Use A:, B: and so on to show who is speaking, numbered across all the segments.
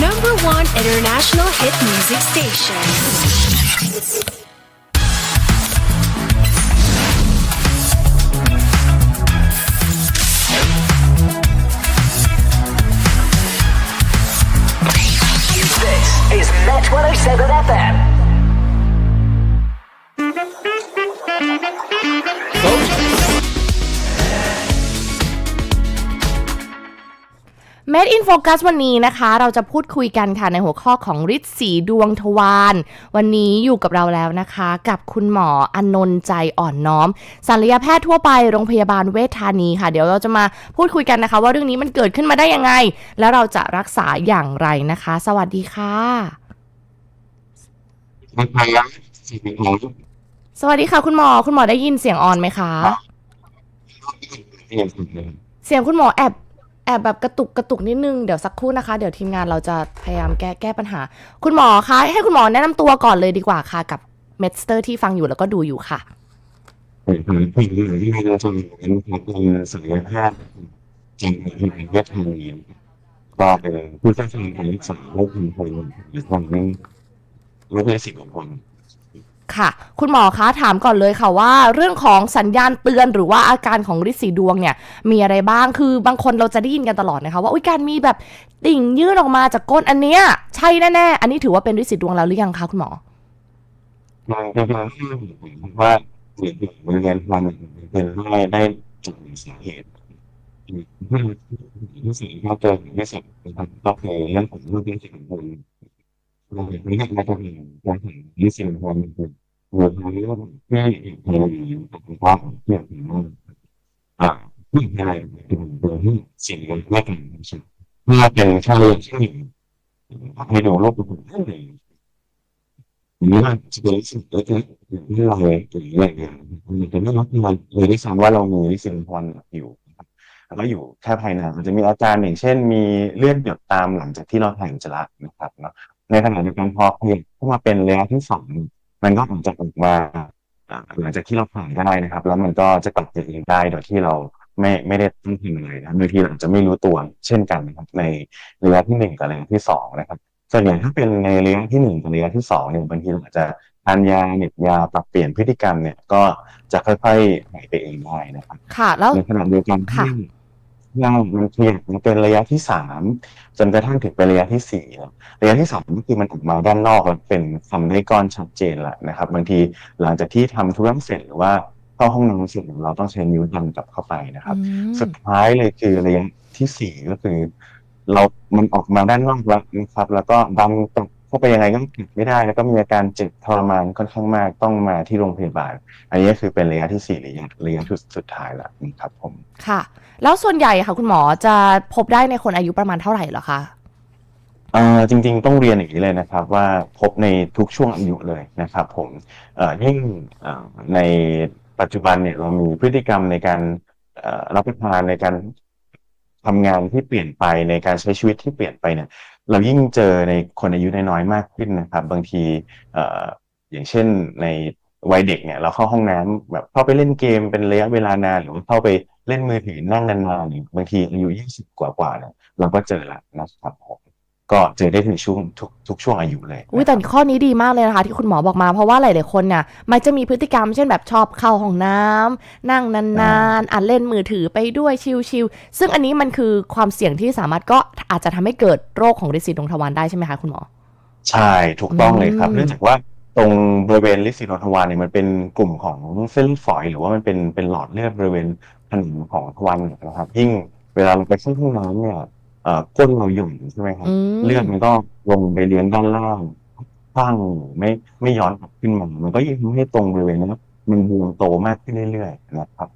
A: Number one international hit music station.
B: This is Met 107 FM.
C: เมดอินโฟกัสวันนี้นะคะ เราจะพูดคุยกันค่ะในหัวข้อของฤทธิ์สีดวงทวารวันนี้อยู่กับเราแล้วนะคะ กับคุณหมออนนท์ใจอ่อนน้อมศัลยแพทย์ทั่วไปโรงพยาบาลเวชธานีค่ะ เดี๋ยวเราจะมาพูดคุยกันนะคะ ว่าเรื่องนี้มันเกิดขึ้นมาได้ยังไง แล้วเราจะรักษาอย่างไรนะคะ สวัสดีค่ะ
D: นะครับสิ่งของ
C: สวัสดีค่ะ คุณหมอคุณหมอได้ยินเสียงออนไหมคะ
D: ที่ยังสุดเลย
C: เสียงคุณหมอแอบ แอบแบบกระตุกกระตุกนิดนึง เดี๋ยวสักครู่นะคะ เดี๋ยวทีมงานเราจะพยายามแก้แก้ปัญหา คุณหมอคะ ให้คุณหมอแนะนำตัวก่อนเลยดีกว่าค่ะ กับเมดสเตอร์ที่ฟังอยู่แล้วก็ดูอยู่ค่ะ
D: ผมผมผู้หญิงที่ให้เราทำงานครับเป็นศัลยแพทย์จังหวัดเวชธานีก็เป็นผู้เชี่ยวชาญการรักษาโรคภูมิพลหรือของโรคเลือดสิบของคน
C: ค่ะ คุณหมอคะถามก่อนเลยค่ะว่า เรื่องของสัญญาณเตือนหรือว่าอาการของฤทธิ์สีดวงเนี่ยมีอะไรบ้างคือบางคนเราจะได้ยินกันตลอดนะคะว่าอุ้ยการมีแบบติ่งยื่นออกมาจากก้นอันเนี้ยใช่แน่ๆอันนี้ถือว่าเป็นฤทธิ์สีดวงแล้วหรือยังคะคุณหมอ
D: เราจะมาให้ผมว่าสิ่งที่บริเวณความเป็นได้ได้จากสาเหตุที่สิ่งที่เราเจอที่สุดนะครับก็คือเรื่องของเรื่องที่ของคนเราเห็นว่เราจะเห็นการเห็นที่สิ่งของมันเรื่องที่เห็นของว่าเกี่ยวกับว่าอ่าก่อะไรเป็นวที่สิ่งมัน ไม่กันใช่เมื่อเป็นช่องเลือดที่ให้ดูโลกเป็นคนที่หรือว่าจะเป็นสิ่งเล็กๆอย่างที่เราหรืออะไรเงี้ยมันจะไม่รับมันเลยที่ซ้ำว่าเรามีสิ่งพรอยู่แล้วก็อยู่แค่ภายในมันจะมีอาการอย่างเช่น มีเลือดหยดตามหลังจากที่เราถ่ายอุจจาระนะครับเนาะในขณะเดียวกันพอเห็นเข้ามาเป็นระยะที่สอง มันก็อาจจะออกมาอ่าหลังจากที่เราถ่ายได้นะครับ แล้วมันก็จะกลับไปเองได้โดยที่เราไม่ไม่ได้ต้องทำอะไรนะบางทีเราอาจจะไม่รู้ตัวเช่นกันนะครับ ในระยะที่หนึ่งกับระยะที่สองนะครับส่วนใหญ่ถ้าเป็นในระยะที่หนึ่งกับระยะที่สองเนี่ยบางทีเราอาจจะทานยาเหน็บยาปรับเปลี่ยนพฤติกรรมเนี่ยก็จะค่อยๆหายไปเองได้นะครับ
C: ค่ะแล้ว
D: ในขณะเดียวกัน
C: ค่ะ
D: ที่ เรามันขยับมาเป็นระยะที่สามจนกระทั่งถึงเป็นระยะที่สี่แล้วระยะที่สองก็คือมันออกมาด้านนอกแล้วเป็นทำได้ก้อนชัดเจนแล้วนะครับ บางทีหลังจากที่ทำธุระเสร็จหรือว่าเข้าห้องน้ำเสร็จเราต้องใช้นิ้วดันกลับเข้าไปนะครับ
C: อืม
D: สุดท้ายเลยคือระยะที่สี่ก็คือ เรา มันออกมาด้านนอกแล้วนะครับ แล้วก็ดันกลับ เข้าไปยังไงก็เก็บไม่ได้ แล้วก็มีอาการเจ็บทรมานค่อนข้างมากต้องมาที่โรงพยาบาล อันนี้คือเป็นระยะที่สี่ระยะระยะสุดท้ายแล้วนะครับ ผม
C: ค่ะ แล้วส่วนใหญ่ค่ะคุณหมอจะพบได้ในคนอายุประมาณเท่าไหร่เหรอคะ
D: เอ่อจริงๆต้องเรียนอย่างนี้เลยนะครับว่าพบในทุกช่วงอายุเลยนะครับ ผมเอ่อยิ่งเอ่อในปัจจุบันเนี่ยเรามีพฤติกรรมในการเอ่อรับประทานในการทำงานที่เปลี่ยนไปในการใช้ชีวิตที่เปลี่ยนไปเนี่ย เรายิ่งเจอในคนอายุน้อยๆมากขึ้นนะครับ บางทีอย่างเช่นในวัยเด็กเนี่ยเราเข้าห้องน้ำแบบเข้าไปเล่นเกมเป็นระยะเวลานานหรือว่าเข้าไปเล่นมือถือนั่งนานๆบางทีอายุยี่สิบกว่าๆเนี่ยเราก็เจอละนะครับผม ก็เจอได้ถึงช่วงทุกทุกช่วงอายุเลย
C: อุ้ยแต่ข้อนี้ดีมากเลยนะคะ ที่คุณหมอบอกมาเพราะว่าหลายๆคนเนี่ยมันจะมีพฤติกรรมเช่นแบบชอบเข้าห้องน้ำนั่งนานๆอ่านเล่นมือถือไปด้วยชิลๆซึ่งอันนี้มันคือความเสี่ยงที่สามารถก็อาจจะทำให้เกิดโรคของฤทธิ์สีดวงทวารได้ใช่ไหมคะคุณหมอ
D: ใช่ถูกต้องเลยครับ
C: อืม
D: เนื่องจากว่าตรงบริเวณลิซิโนทวารเนี่ยมันเป็นกลุ่มของเส้นเลือดฝอย หรือว่ามันเป็นเป็นหลอดเลือดบริเวณผนังของทวารเนี่ยนะครับยิ่งเวลาเราไปเข้าห้องน้ำเนี่ยเอ่อ ก้นเราหย่อนใช่ไหมครับ
C: อืม
D: เลือดมันก็ลงไปเลี้ยงด้านล่างข้างไม่ไม่ย้อนกลับขึ้นมามันก็ยิ่งทำให้ตรงบริเวณนั้นมันบวมโตมากขึ้นเรื่อยๆนะครับ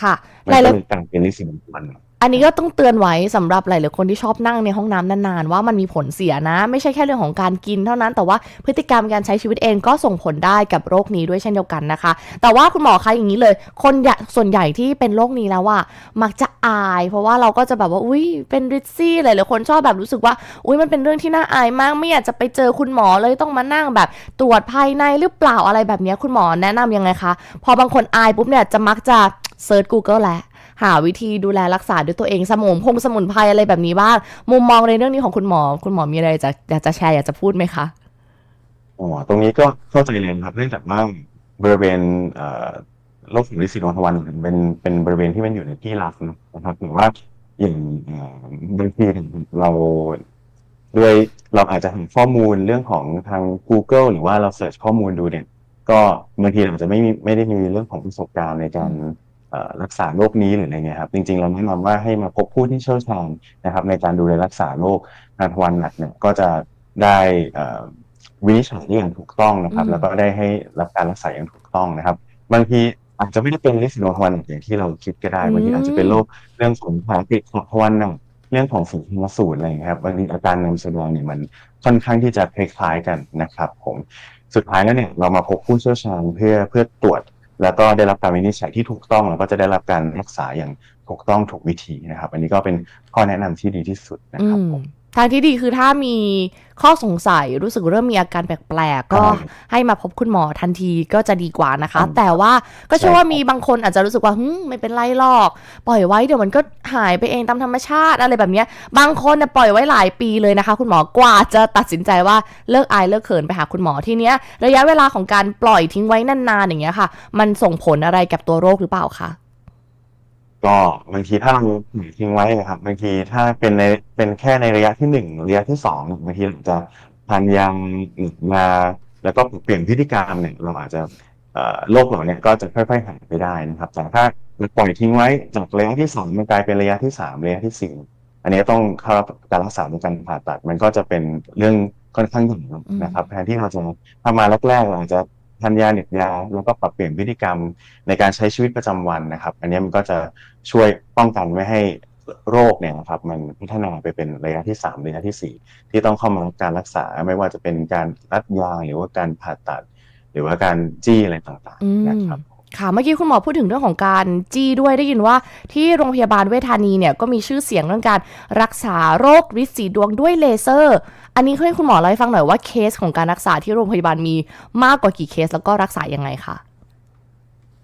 C: ค่ะ
D: มัน
C: หลาย
D: ก็
C: ๆ
D: เลยกลายเป็นลิซิโนทวาร
C: อันนี้ก็ต้องเตือนไว้สำหรับหลายๆคนที่ชอบนั่งในห้องน้ำนานๆ ว่ามันมีผลเสียนะ ไม่ใช่แค่เรื่องของการกินเท่านั้น แต่ว่าพฤติกรรมการใช้ชีวิตเองก็ส่งผลได้กับโรคนี้ด้วยเช่นเดียวกันนะคะ แต่ว่าคุณหมอคะอย่างนี้เลย คนส่วนใหญ่ที่เป็นโรคนี้แล้วว่ามักจะอาย เพราะว่าเราก็จะแบบว่าอุ้ยเป็นริซซี่หลายๆคนชอบแบบรู้สึกว่าอุ้ยมันเป็นเรื่องที่น่าอายมากไม่อยากจะไปเจอคุณหมอเลยต้องมานั่งแบบตรวจภายในหรือเปล่าอะไรแบบนี้คุณหมอแนะนำยังไงคะพอบางคนอายปุ๊บเนี่ยจะมักจะเซิร์ช Google แหละ หาวิธีดูแลรักษาด้วยตัวเองสมุนพงสมุนไพรอะไรแบบนี้บ้างมุมมองในเรื่องนี้ของคุณหมอ คุณหมอมีอะไรจะอยากจะแชร์อยากจะพูดไหมคะ
D: อ๋อตรงนี้ก็เข้าใจเลยครับเนื่องจากว่าบริเวณเอ่อโรคผิวลิซิโนทวารเป็นเป็นบริเวณที่มันอยู่ในที่ลับนะครับหรือว่าอย่างบางทีเราด้วยเราอาจจะหาข้อมูลเรื่องของทาง Google หรือว่าเราเสิร์ชข้อมูลดูเนี่ย ก็บางทีเราจะไม่มีไม่ได้มีเรื่องของประสบการณ์ในการ รักษาโรคนี้หรืออะไรเงี้ยครับจริงๆเราแนะนำว่าให้มาพบผู้ที่เชี่ยวชาญนะครับ ในการดูแลรักษาโรคทางทวารหนักเนี่ยก็จะได้เอ่อวินิจฉัยได้อย่างถูกต้องนะครับ
C: อืม
D: แล้วก็ได้ให้รับการรักษาอย่างถูกต้องนะครับ บางทีอาจจะไม่ได้เป็นลิซิโนทวารหนักอย่างที่เราคิดก็ได้บางทีอาจจะเป็นโรคเรื่องของภาติดของทวารหนักเรื่องของสิ่งที่มาสูตรอะไรอย่างเงี้ยครับบางทีอาการนำแสดงเนี่ยมันค่อนข้างที่จะคล้ายๆกันนะครับ ผมสุดท้ายแล้วเนี่ยเรามาพบผู้เชี่ยวชาญเพื่อเพื่อตรวจ แล้วก็ได้รับการวินิจฉัยที่ถูกต้องแล้วก็จะได้รับการรักษาอย่างถูกต้องถูกวิธีนะครับ อันนี้ก็เป็นข้อแนะนำที่ดีที่สุดนะครับผม
C: ทางที่ดีคือถ้ามีข้อสงสัยรู้สึกเริ่มมีอาการแปลกๆ ก็
D: ใช่
C: ให้มาพบคุณหมอทันทีก็จะดีกว่านะคะ
D: อืม
C: แต่ว่าก็เชื่อ
D: ใช่
C: ว่า
D: ครับ
C: มีบางคนอาจจะรู้สึกว่าหึไม่เป็นไรหรอก ปล่อยไว้เดี๋ยวมันก็หายไปเองตามธรรมชาติอะไรแบบเนี้ยบางคนน่ะปล่อยไว้หลายปีเลยนะคะ คุณหมอกว่าจะตัดสินใจว่าเลิกอายเลิกเขินไปหาคุณหมอทีเนี้ยระยะเวลาของการปล่อยทิ้งไว้นานๆอย่างเงี้ยค่ะ มันส่งผลอะไรกับตัวโรคหรือเปล่าคะ
D: ก็บางทีถ้าเราปล่อยทิ้งไว้นะครับบางทีถ้าเป็นในเป็นแค่ในระยะที่หนึ่งระยะที่สองบางทีเราจะทานยาหรือมาแล้วก็เปลี่ยนพฤติกรรมเนี่ยเราอาจจะโรคเหล่านี้ก็จะค่อยๆหายไปได้นะครับ แต่ถ้าเราปล่อยทิ้งไว้จากระยะที่สองมันกลายเป็นระยะที่สามระยะที่สี่อันนี้ต้องเข้ารับการรักษาในการผ่าตัด มันก็จะเป็นเรื่องค่อนข้างใหญ่นะครับ แทนที่เราจะทำมาแรกๆเราอาจจะ ทานยาเหน็บยาแล้วก็ปรับเปลี่ยนพฤติกรรมในการใช้ชีวิตประจำวันนะครับ อันนี้มันก็จะช่วยป้องกันไม่ให้โรคเนี่ยนะครับมันพัฒนาไปเป็นระยะที่สามระยะที่สี่ที่ต้องเข้ามารับการรักษาไม่ว่าจะเป็นการรัดยาหรือว่าการผ่าตัด หรือว่าการจี้อะไรต่างๆนะครับ
C: ค่ะเมื่อกี้คุณหมอพูดถึงเรื่องของการจี้ด้วยได้ยินว่า ที่โรงพยาบาลเวชธานีเนี่ยก็มีชื่อเสียงเรื่องการรักษาโรคริดสีดวงด้วยเลเซอร์ อันนี้ให้คุณหมอเล่าให้ฟังหน่อยว่าเคสของการรักษาที่โรงพยาบาลมีมากกว่ากี่เคสแล้วก็รักษายังไงคะ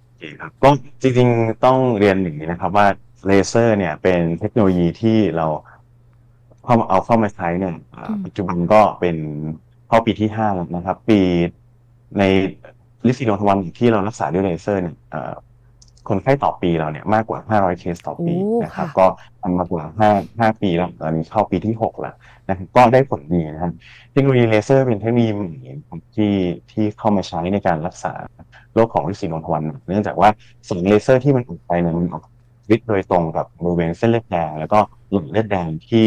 D: โอเคครับก็จริงๆต้องเรียนอย่างนี้นะครับว่าเลเซอร์เนี่ยเป็นเทคโนโลยีที่เราเข้ามาเอาเข้ามาใช้เนี่ยอ่า
C: อืม
D: ปัจจุบันก็เป็นเข้าปีที่ห้าแล้วนะครับ ปีใน ลิซิโนทวันที่เรารักษาด้วยเลเซอร์เนี่ยอ่าคนไข้ต่อปีเราเนี่ยมากกว่า 500 เคสต่อปี
C: โอ้
D: นะครับ
C: ค่ะ
D: ก็ทำมากว่า5 5ปีแล้วตอนนี้เข้าปีที่ 6 แล้วนะครับก็ได้ผลดีนะครับเทคโนโลยีเลเซอร์เป็นเทคโนโลยีใหม่ครับที่ที่เข้ามาใช้ในการรักษาโรคของลิซิโนทวันเนื่องจากว่าแสงเลเซอร์ที่มันออกไปเนี่ยมันออกฤทธิ์โดยตรงกับบริเวณเส้นเลือดแดงแล้วก็หลอดเลือดแดงที่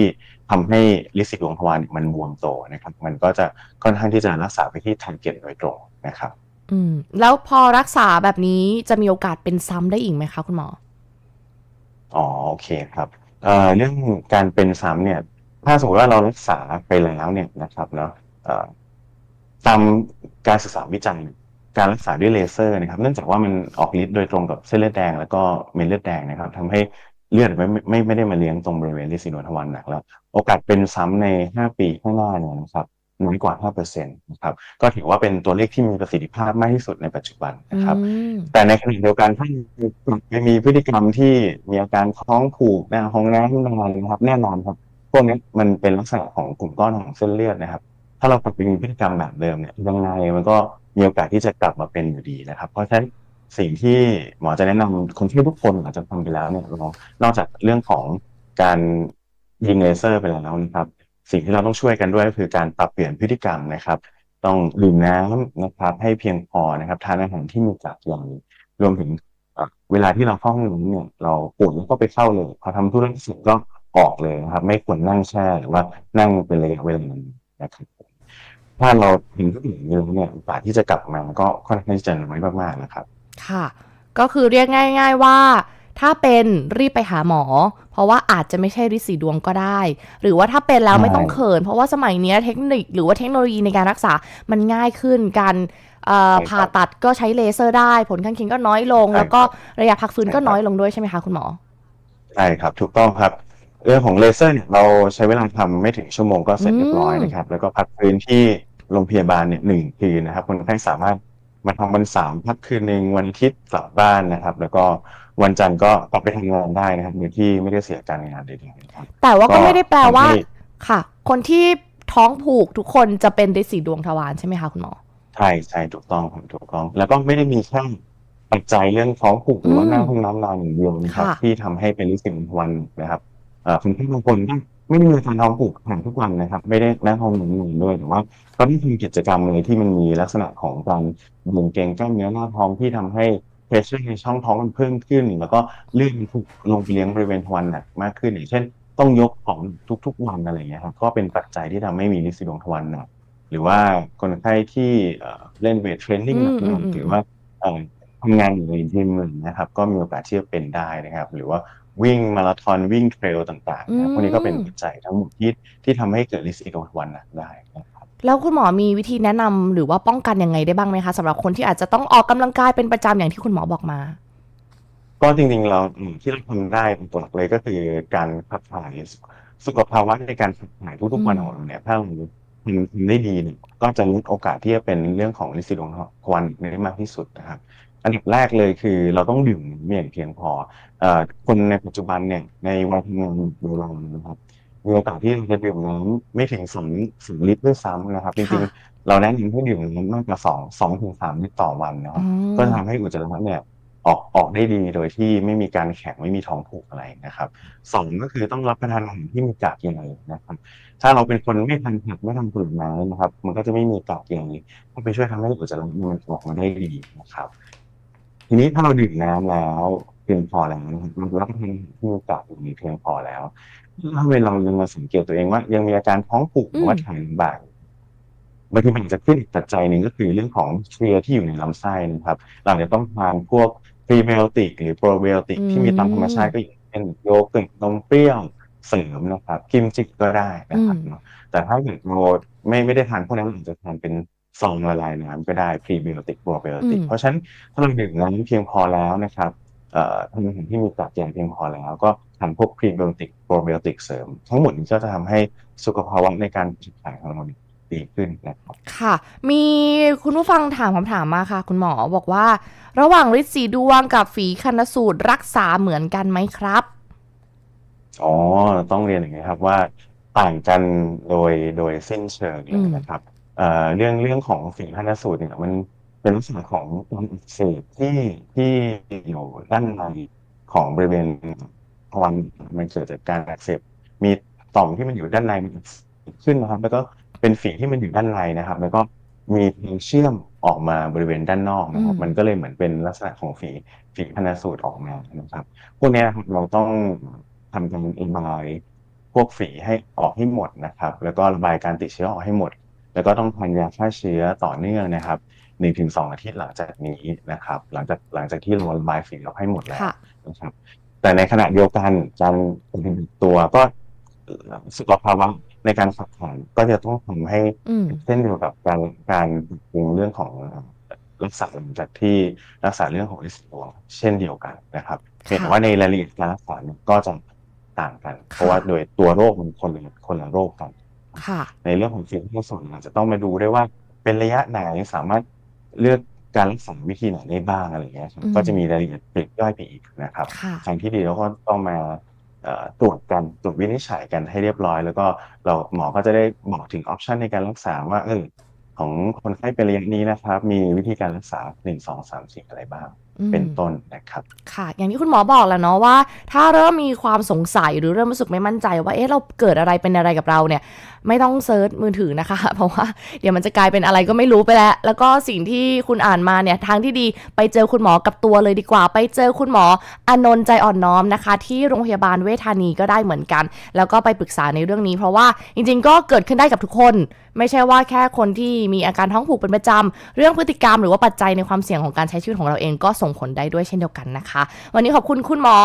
D: ทำให้ลิซิโนทวันมันบวมโตนะครับ มันก็จะค่อนข้างที่จะรักษาไปที่ทาร์เก็ตโดยตรงนะครับ
C: อืม แล้วพอรักษาแบบนี้จะมีโอกาสเป็นซ้ำได้อีกไหมคะคุณหมอ
D: อ๋อโอเคครับเอ่อเรื่องการเป็นซ้ำเนี่ย ถ้าสมมติว่าเรารักษาไปแล้วเนี่ยนะครับเนาะเอ่อตามการศึกษาวิจัยการรักษาด้วยเลเซอร์นะครับ เนื่องจากว่ามันออกฤทธิ์โดยตรงกับเส้นเลือดแดง แล้วก็เม็ดเลือดแดงนะครับทำให้เลือดไม่ไม่ไม่ไม่ได้มาเลี้ยงตรงบริเวณลิซิโนทวันหนักแล้ว โอกาสเป็นซ้ำใน 5 ปีข้างหน้าเนี่ยนะครับ น้อยกว่า5%นะครับก็ถือว่าเป็นตัวเลขที่มีประสิทธิภาพมากที่สุดในปัจจุบันนะครับ
C: อืม
D: แต่ในขณะเดียวกันถ้าไม่มีพฤติกรรมที่มีอาการท้องผูกหน้าห้องน้ำนานนะครับ แน่นอนครับพวกนี้มันเป็นลักษณะของกลุ่มก้อนของเส้นเลือดนะครับ ถ้าเรากลับไปมีพฤติกรรมแบบเดิมเนี่ยยังไงมันก็มีโอกาสที่จะกลับมาเป็นอยู่ดีนะครับ เพราะฉะนั้นสิ่งที่หมอจะแนะนำคนที่ทุกคนอาจจะทำไปแล้วเนี่ยเรานอกจากเรื่องของการยิงเลเซอร์ไปแล้วนะครับ สิ่งที่เราต้องช่วยกันด้วยก็คือการปรับเปลี่ยนพฤติกรรมนะครับ ต้องดื่มน้ำนะครับ ให้เพียงพอนะครับทานอาหารที่มีกากใยรวมถึงเวลาที่เราเข้าห้องน้ำเนี่ยเราปวดก็ไปเข้าเลยพอทำธุระเสร็จก็ออกเลยนะครับ ไม่ควรนั่งแช่หรือว่านั่งเป็นระยะเวลานานนะครับถ้าเราถึงก็ถึงเรื่องเนี่ยโอกาสที่จะกลับมาก็ค่อนข้างจะน้อยมากๆนะครับ
C: ค่ะ ก็คือเรียกง่าย ๆว่า ถ้าเป็นรีบไปหาหมอ เพราะว่าอาจจะไม่ใช่ฤทธิ์สีดวงก็ได้ หรือว่าถ้าเป็นแล้ว
D: ใช่
C: ไม่ต้องเขิน เพราะว่าสมัยเนี้ยเทคนิคหรือว่าเทคโนโลยีในการรักษามันง่ายขึ้นการเอ่อ
D: ใช่ครับ
C: ผ่าตัดก็ใช้เลเซอร์ได้ ผลข้างเคียงก็น้อยลง
D: ใช่
C: แล้วก็ระยะพักฟื้น
D: ใช่
C: ก็
D: ครับ
C: น้อยลงด้วยใช่ไหมคะคุณหมอ
D: ใช่ครับ ถูกต้องครับเรื่องของเลเซอร์เนี่ยเราใช้เวลาทำไม่ถึงชั่วโมงก็เสร็จเรียบร้อยนะครับ แล้วก็พักฟื้นที่โรงพยาบาลเนี่ยหนึ่งคืนนะครับคนไข้สามารถ มาทำวันเสามพักคืนหนึ่งวันอาทิตย์กลับบ้านนะครับ แล้วก็วันจันทร์ก็กลับไปทำงานได้นะครับโดยที่ไม่ได้เสียการงานใดๆนะครับ
C: แต่ว่าก็
D: ก็
C: ไม่ได้แปลว่า
D: ทำให้
C: ค่ะ คนที่ท้องผูกทุกคนจะเป็นฤทธิ์สีดวงทวารใช่ไหมคะคุณหมอ
D: ใช่ใช่ถูกต้องครับถูกต้อง แล้วก็ไม่ได้มีแค่ปัจจัยเรื่องท้องผูกหรือว่า
C: อืม
D: หน้าห้องน้ำนานอย่างเดียวนะครับ
C: ค่ะ
D: ที่ทำให้เป็นลิสิมวันนะครับเอ่อคนที่บางคนก็ ไม่ได้มีอาการท้องผูกผ่านทุกวันนะครับ ไม่ได้หน้าห้องน้ำนานด้วยแต่ว่าก็ได้ทำกิจกรรมอะไรที่มันมีลักษณะของการเบ่งเกร็งกล้ามเนื้อหน้าท้องที่ทำให้เพรสเชอร์ในช่องท้องมันเพิ่มขึ้น แล้วก็เลือดมันถูกลงไปเลี้ยงบริเวณทวารหนักมากขึ้นอย่างเช่น ต้องยกของทุกๆวันอะไรอย่างเงี้ยครับก็เป็นปัจจัยที่ทำให้มีลิสิดวงทวารหนักหรือว่าคนไข้ที่เอ่อเล่นเวทเทรนนิ่ง
C: อืม
D: หนัก
C: อืม
D: ๆหรือว่าเอ่อทำงานอยู่ในยิมนะครับ ก็มีโอกาสที่จะเป็นได้นะครับ หรือว่า วิ่งมาราธอนวิ่งเทรลต่างๆนะครับพวกนี้ก็เป็นปัจจัยทั้งหมดที่ที่ทำให้เกิดลิซิโดทวันหนักได้นะครับ
C: แล้วคุณหมอมีวิธีแนะนำหรือว่าป้องกันยังไงได้บ้างไหมคะสำหรับคนที่อาจจะต้องออกกำลังกายเป็นประจำอย่างที่คุณหมอบอกมา
D: ก็จริงๆเราอืมที่เราทำได้เป็นตัวหลักเลยก็คือการขับถ่ายสุสุขภาวะในการขับถ่ายทุกๆวัน
C: อืม
D: ของเราเนี่ยถ้าเราทำทำได้ดีเนี่ยก็จะลดโอกาสที่จะเป็นเรื่องของลิซิดวงทวารได้มากที่สุดนะครับ อันดับแรกเลยคือเราต้องดื่มน้ำอย่างเพียงพอเอ่อคนในปัจจุบันเนี่ยในวัยทำงานโดยเรานะครับมีโอกาสที่เราจะดื่มน้ำไม่ถึงสองสองลิตรด้วยซ้ำนะครับจริง
C: ค่ะ
D: ๆเราแนะนำให้ดื่มน้ำมากกว่าสองสองถึงสามลิตรต่อวันนะครับ
C: อืม
D: ก็จะทำให้อุจจาระเนี่ยออกออกได้ดีโดยที่ไม่มีการแข็งไม่มีท้องผูกอะไรนะครับสองก็คือต้องรับประทานอาหารที่มีกากใยนะครับ ถ้าเราเป็นคนไม่ทานผักไม่ทานผลไม้นะครับ มันก็จะไม่มีกากใยก็ไปช่วยทำให้อุจจาระมันออกมาได้ดีนะครับ ทีนี้ถ้าเราดื่มน้ำแล้วเพียงพอแล้วนะครับเรารับประทานอาหารที่มีกากใยเพียงพอแล้วถ้าเวลาเรายังมาสังเกตตัวเองว่า ยังมีอาการท้องผูกหรือว่า
C: อืม
D: ถ่ายลำบากบางทีมันอาจจะขึ้นอีกปัจจัยหนึ่งก็คือเรื่องของเคลียร์ที่อยู่ในลำไส้นะครับ เราจะต้องทานพวกพรีไบโอติกหรือโปรไบโอติกที่มีตามธรรมชาติก็อย่างเช่นโยเกิร์ตนมเปรี้ยวเสริมนะครับ กิมจิก็ได้นะครับ
C: อืม
D: เนาะแต่ถ้าเกิดเราไม่ไม่ได้ทานพวกนั้นเราอาจจะทานเป็น ซองละลายน้ำก็ได้พรีไบโอติกโปรไบโอติก
C: อืม
D: เพราะฉะนั้นถ้าเราดื่มน้ำเพียงพอแล้วนะครับเอ่อทานอาหารที่มีกากใยเพียงพอแล้ว ก็ทานพวกพรีไบโอติกโปรไบโอติกเสริม ทั้งหมดนี้ก็จะทำให้สุขภาวะในการขับถ่ายของเราเนี่ยดีขึ้นนะครับ
C: ค่ะ มีคุณผู้ฟังถามคำถามมาค่ะ คุณหมอบอกว่า ระหว่างฤทธิ์สีดวงกับฝีคันสูตรรักษาเหมือนกันไหมครับ
D: อ๋อต้องเรียนอย่างนี้ครับว่าต่างกันโดยโดยสิ้นเชิงเล
C: อื
D: ย
C: ม
D: นะครับ เอ่อเรื่องเรื่องของฝีพนสูตรเนี่ยมันเป็นลักษณะของการอักเสบที่ที่อยู่ด้านในของบริเวณทวารมันเกิดจากการอักเสบมีต่อมที่มันอยู่ด้านในมันอักเสบขึ้นนะครับ แล้วก็เป็นฝีที่มันอยู่ด้านในนะครับ แล้วก็มีทางเชื่อมออกมาบริเวณด้านนอกนะครับ
C: อืม
D: มันก็เลยเหมือนเป็นลักษณะของฝีฝีพนสูตรออกมานะครับ พวกเนี้ยนะครับเราต้องทำการเอ็มไพวกฝีให้ออกให้หมดนะครับ แล้วก็ระบายการติดเชื้อออกให้หมด แล้วก็ต้องทานยาฆ่าเชื้อต่อเนื่องนะครับหนึ่งถึงสองอาทิตย์หลังจากนี้นะครับ หลังจากหลังจากที่เราระบายฝีออกให้หมดแล้ว
C: ค่ะ
D: นะครับ แต่ในขณะเดียวกันการปฏิบัติตัวก็สุขภาวะในการขับถ่ายก็จะต้องทำให้
C: อืม
D: เช่นเดียวกับการการปรับปรุงเรื่องของรักษาหลังจากที่รักษาเรื่องของริสโตเช่นเดียวกันนะครับเพียงแต่ว่าในรายละเอียดการรักษาเนี่ยก็จะต่างกัน เพราะว่าโดยตัวโรคมันคนละคนละโรคกัน
C: ค่ะ
D: ในเรื่องของสิ่งที่ส่วนอาจจะต้องมาดูด้วยว่าเป็นระยะไหนสามารถเลือกการรักษาวิธีไหนได้บ้างอะไรอย่างเงี้ยครับ
C: อืม
D: ก็จะมีรายละเอียดปลีกย่อยไปอีกนะครับ
C: ค่ะ
D: ทางที่ดีเราก็ต้องมาเอ่อตรวจกันตรวจวินิจฉัยกันให้เรียบร้อย แล้วก็เราหมอก็จะได้บอกถึงออปชันในการรักษาว่าเออ ของคนไข้เป็นระยะนี้นะครับ มีวิธีการรักษาหนึ่งสองสามสี่อะไรบ้าง
C: อืม
E: เป็นต้นนะครับ
C: ค่ะ อย่างที่คุณหมอบอกแล้วเนาะว่า ถ้าเริ่มมีความสงสัยหรือเริ่มรู้สึกไม่มั่นใจ ว่าเอ๊ะเราเกิดอะไรเป็นอะไรกับเราเนี่ย ไม่ต้องเซิร์ชมือถือนะคะ เพราะว่าเดี๋ยวมันจะกลายเป็นอะไรก็ไม่รู้ไปแล้ว แล้วก็สิ่งที่คุณอ่านมาเนี่ยทางที่ดีไปเจอคุณหมอกับตัวเลยดีกว่า ไปเจอคุณหมออานนท์ใจอ่อนน้อมนะคะ ที่โรงพยาบาลเวชธานีก็ได้เหมือนกัน แล้วก็ไปปรึกษาในเรื่องนี้ เพราะว่าจริง ๆ ก็เกิดขึ้นได้กับทุกคน ไม่ใช่ว่าแค่คนที่มีอาการท้องผูกเป็นประจำเรื่องพฤติกรรมหรือว่าปัจจัยในความเสี่ยงของการใช้ชีวิตของเราเองก็ส่งผลได้ด้วยเช่นเดียวกันนะคะ วันนี้ขอบคุณคุณหมอ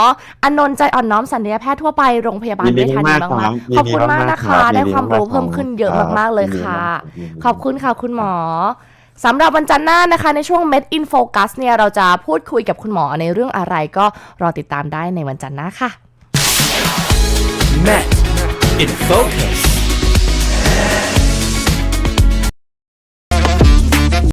C: อานนท์ใจอ่อนน้อมสัญญาแพทย์ทั่วไปโรงพยาบาล
E: ยิน
C: เว
E: ดี
C: ชธานี
E: มาก
C: มาก
E: ครับ
C: ๆขอบคุณมากนะคะ
E: ยินดีมากครับ
C: ได้ความรู้
E: ยินดีมาก
C: เพิ่มขึ้นเยอะ
E: ครับ
C: มากๆเลย
E: ยินดี
C: ค่ะ
E: มากยินดีมาก
C: ขอบคุณค่ะคุณหมอสำหรับวันจันทร์หน้านะคะ ในช่วง Med in Focus เนี่ยเราจะพูดคุยกับคุณหมอในเรื่องอะไรก็รอติดตามได้ในวันจันทร์หน้าค่ะ
F: Met in focus.